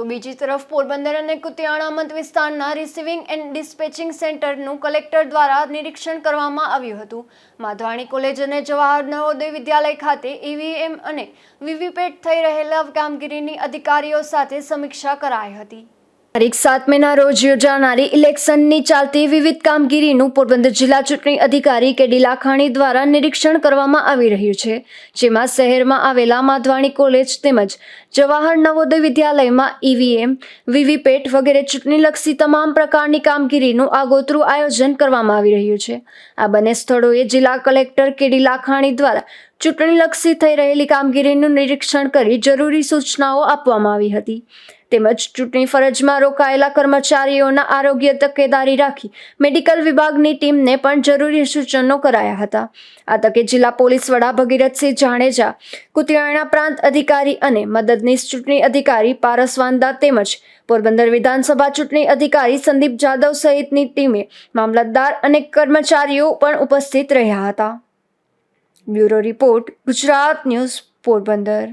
તો બીજી તરફ પોરબંદર અને કુતિયાણા મત વિસ્તારના રિસીવિંગ એન્ડ ડિસ્પેચિંગ સેન્ટરનું કલેક્ટર દ્વારા નિરીક્ષણ કરવામાં આવ્યું હતું. માધવાણી કોલેજ અને જવાહર નવોદય વિદ્યાલય ખાતે ઈવીએમ અને વીવીપેટ થઈ રહેલા કામગીરીની અધિકારીઓ સાથે સમીક્ષા કરાઈ હતી. તારીખ સાત મેના રોજ યોજાનારી ઇલેક્શનની ચાલતી વિવિધ કામગીરીનું પોરબંદર જિલ્લા ચૂંટણી અધિકારી કે ડી લાખાણી દ્વારા નિરીક્ષણ કરવામાં આવી રહ્યું છે, જેમાં શહેરમાં આવેલા માધવાણી કોલેજ તેમજ જવાહર નવોદય વિદ્યાલયમાં ઈવીએમ, વીવીપેટ વગેરે ચૂંટણીલક્ષી તમામ પ્રકારની કામગીરીનું આગોતરું આયોજન કરવામાં આવી રહ્યું છે. આ બંને સ્થળોએ જિલ્લા કલેક્ટર કે ડી લાખાણી દ્વારા ચૂંટણીલક્ષી થઈ રહેલી કામગીરીનું નિરીક્ષણ કરી જરૂરી સૂચનાઓ આપવામાં આવી હતી. તેમજ ચૂંટણી ફરજમાં રોકાયેલા કર્મચારીઓના આરોગ્ય તકેદારી રાખી મેડિકલ વિભાગની ટીમને પણ જરૂરી સૂચનો કરાયા હતા. આ તકે જિલ્લા પોલીસ વડા ભગીરથસિંહ જાડેજા, કુતિયાણા પ્રાંત અધિકારી અને મદદનીશ ચૂંટણી અધિકારી પારસવાંદા તેમજ પોરબંદર વિધાનસભા ચૂંટણી અધિકારી સંદીપ જાદવ સહિતની ટીમે મામલતદાર અને કર્મચારીઓ પણ ઉપસ્થિત રહ્યા હતા. Bureau report Gujarat news Porbandar.